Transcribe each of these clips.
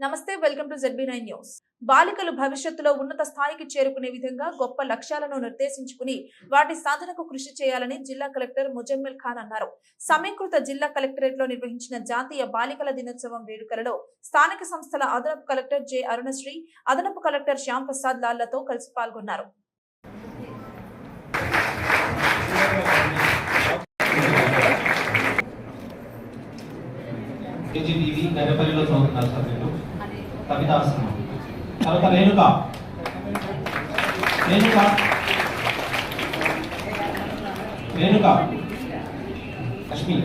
నమస్తే welcome to Z B nine news బాలికలు భవిష్యత్తులో ఉన్నత స్థాయికి చేరుకునే విధంగా గొప్ప లక్ష్యాలను నిర్దేశించుకుని వాటి సాధనకు కృషి చేయాలని జిల్లా కలెక్టర్ ముజమ్మిల్ ఖాన్ అన్నారు. సమీకృత జిల్లా కలెక్టరేట్లో నిర్వహించిన జాతీయ బాలికల దినోత్సవం వేడుకలలో స్థానిక సంస్థల అదనపు కలెక్టర్ జె అరుణశ్రీ అదనపు కలెక్టర్ శ్యామ్ ప్రసాద్ లాల్లతో కలిసి పాల్గొన్నారు. కేజీబీవి గర్రపల్లిలో చదువుతున్నారు సభ్యులు కవితాశ్రమం తర్వాత రేణుక. రేణుక. రేణుక. లక్ష్మి.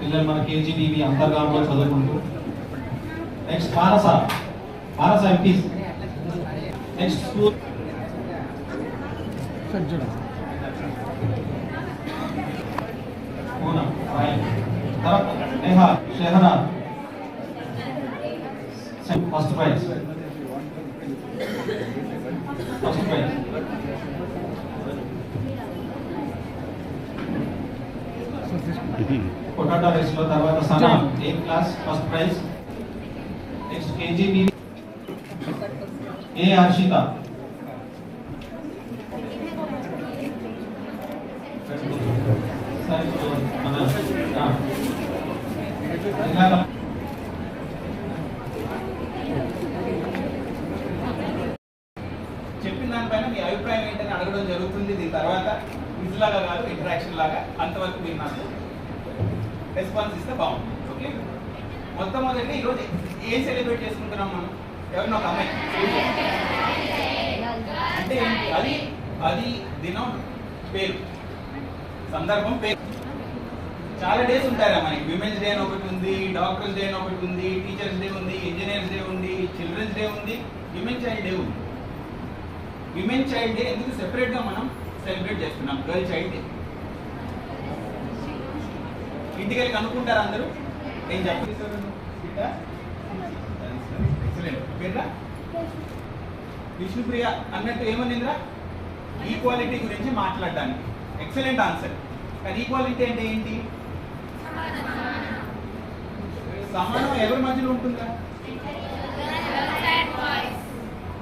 పిల్లలు మన కేజీబీవి అంతర్గామంలో చదువుకుంటూ. Next Manasa Manasa MPS next school first prize first prize potato రైస్లో తర్వాత Sana eighth class first prize next KGB ఏ హర్షిత సరే, చెప్పిన దానిపైన మీ అభిప్రాయం ఏంటని అడగడం జరుగుతుంది. దీని తర్వాత క్విజ్ లాగా కాదు ఇంటరాక్షన్ లాగా అంతవరకు మీరు నాకు రెస్పాన్స్ ఇస్తే బాగుంటుంది. ఓకే మొట్టమొదటి ఈరోజు ఏం సెలబ్రేట్ చేసుకుంటున్నాం మనం? ఎవరినో ఒక అమ్మాయి. అంటే అది అది దినం పేరు సందర్భం పేరు చాలా డేస్ ఉంటారా మనకి. విమెన్స్ డే అని ఒకటి ఉంది డాక్టర్స్ డే అని ఒకటి ఉంది టీచర్స్ డే ఉంది ఇంజనీర్స్ డే ఉంది చిల్డ్రన్స్ డే ఉంది విమెన్ చైల్డ్ డే ఉంది. విమెన్ చైల్డ్ డే ఎందుకు సెపరేట్గా మనం సెలబ్రేట్ చేస్తున్నాం? గర్ల్ చైల్డ్ డే ఇంటికి వెళ్ళి కనుక్కుంటారా అందరూ? ఎక్సలెంట్ చెప్పారు విష్ణుప్రియ అన్నట్టు ఏమనిందిరా? ఈక్వాలిటీ గురించి మాట్లాడడానికి. ఎక్సలెంట్ ఆన్సర్ కానీ ఈక్వాలిటీ అంటే ఏంటి? సమానం ఎవరి మధ్యలో ఉంటుందా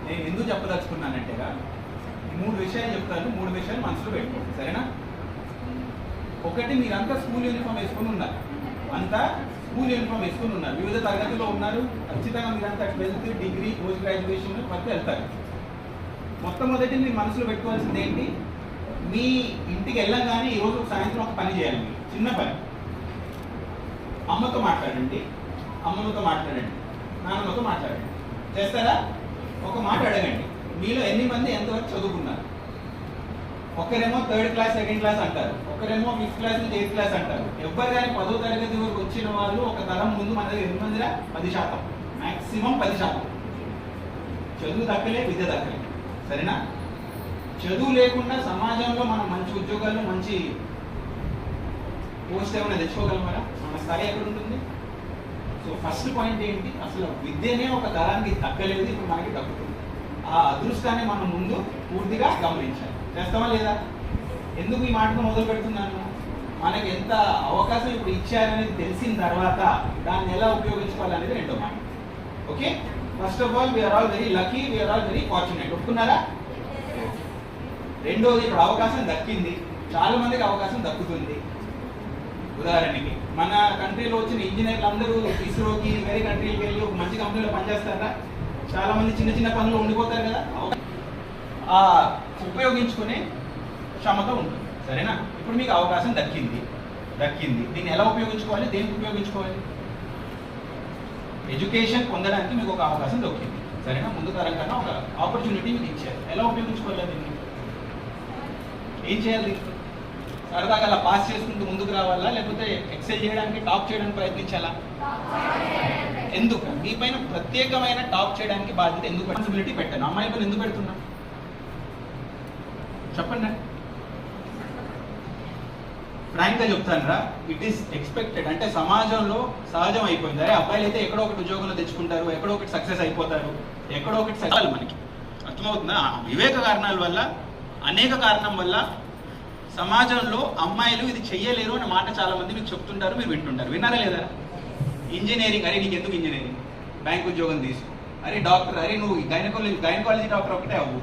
నేను ఎందుకు చెప్పదలుచుకున్నానంటేగా మూడు విషయాలు చెప్తాను మూడు విషయాలు మనసులో పెట్టుకోండి. సరేనా? ఒకటి మీరంతా స్కూల్ యూనిఫామ్ వేసుకొని ఉన్నారు అంతా స్కూల్ యూనిఫామ్ వేసుకుని ఉన్నారు. వివిధ తరగతిలో ఉన్నారు. ఖచ్చితంగా మీరంతా ట్వెల్త్ డిగ్రీ పోస్ట్ గ్రాడ్యుయేషన్ వరకు వెళ్తారు. మొట్టమొదటి మీరు మనసులో పెట్టుకోవాల్సింది ఏంటి? మీ ఇంటికి వెళ్ళగానే ఈరోజు సాయంత్రం ఒక పని చేయాలి మీరు. చిన్న పని. అమ్మతో మాట్లాడండి. అమ్మమ్మతో మాట్లాడండి. నాన్నమ్మతో మాట్లాడండి. చేస్తారా? ఒక మాట అడగండి. మీలో ఎన్ని మంది ఎంతవరకు చదువుకున్నారు? ఒకరేమో థర్డ్ క్లాస్ సెకండ్ క్లాస్ అంటారు. ఒకరేమో ఫిఫ్త్ క్లాస్ నుంచి ఎయిత్ క్లాస్ అంటారు. ఎవరు కానీ పదో తరగతి వరకు వచ్చిన వాళ్ళు ఒక తరం ముందు మన దగ్గర ఎన్ని మందిరా పది శాతం. మాక్సిమం పది శాతం. చదువు దక్కలే విద్య దక్కలే సరేనా? చదువు లేకుండా సమాజంలో మనం మంచి ఉద్యోగాలు మంచి పోస్ట్ ఏమైనా తెచ్చుకోగలమరా? మన స్థాయి ఎక్కడ ఉంటుంది? సో ఫస్ట్ పాయింట్ ఏంటి? అసలు విద్యనే ఒక తరానికి తగ్గలేదు ఇప్పుడు మనకి తగ్గుతుంది. ఆ అదృష్టాన్ని మనం ముందు పూర్తిగా గమనించాలి. చేస్తామా లేదా? ఎందుకు ఈ మాటను మొదలు పెడుతున్నాను? మనకి ఎంత అవకాశం ఇప్పుడు ఇచ్చారనేది తెలిసిన తర్వాత దాన్ని ఎలా ఉపయోగించుకోవాలనేది రెండో మాట. Okay? First of all we are all very lucky we are all very fortunate ఒప్పుకున్నారా? రెండోది ఇప్పుడు అవకాశం దక్కింది. చాలా మందికి అవకాశం దక్కుతుంది. ఉదాహరణకి మన కంట్రీలో వచ్చిన ఇంజనీర్లు అందరూ ఇస్రోకి వేరే కంట్రీకి వెళ్ళి ఒక మంచి కంపెనీలో పనిచేస్తారా? చాలా మంది చిన్న చిన్న పనులు ఉండిపోతారు కదా? ఉపయోగించుకునే క్షమత ఉంటుంది. సరేనా? ఇప్పుడు మీకు అవకాశం దక్కింది. దక్కింది. దీన్ని ఎలా ఉపయోగించుకోవాలి? దేనికి ఉపయోగించుకోవాలి? ఎడ్యుకేషన్ పొందడానికి మీకు ఒక అవకాశం దొరికింది సరేనా? ముందు తరం కన్నా ఒక ఆపర్చునిటీ మీకు ఇచ్చారు. ఎలా ఉపయోగించుకోవాలి దీన్ని? ఏం చేయాలి? సరదాగా అలా పాస్ చేసుకుంటూ ముందుకు రావాలా? లేకపోతే ఎక్సెల్ చేయడానికి టాప్ చేయడానికి ప్రయత్నించాలా? ఎందుకు? మీ పైన ప్రత్యేకమైన టాప్ చేయడానికి బాధ్యత ఎందుకు? రెస్పాన్సిబిలిటీ పెట్టాను. అమ్మాయి పైన ఎందుకు పెడుతున్నా చెప్పండి. ఫ్రాంక్గా చెప్తానరా ఇట్ ఈస్ ఎక్స్పెక్టెడ్ అంటే సమాజంలో సహజం అయిపోయింది. అరే అబ్బాయిలు అయితే ఎక్కడో ఒకటి ఉద్యోగంలో తెచ్చుకుంటారు ఎక్కడో ఒకటి సక్సెస్ అయిపోతారు ఎక్కడో ఒకటి సక్సెస్ మనకి. అర్థమవుతుందా? వివేక కారణాల వల్ల అనేక కారణం వల్ల సమాజంలో అమ్మాయిలు ఇది చెయ్యలేరు అనే మాట చాలా మంది మీకు చెప్తుంటారు మీరు వింటుంటారు. విన్నారా లేదా? ఇంజనీరింగ్ అరే నీకు ఎందుకు ఇంజనీరింగ్ బ్యాంక్ ఉద్యోగం తీసు అరే డాక్టర్ అరే నువ్వు గైనకాలజీ గైనకాలజీ డాక్టర్ ఒకటే అవ్వు.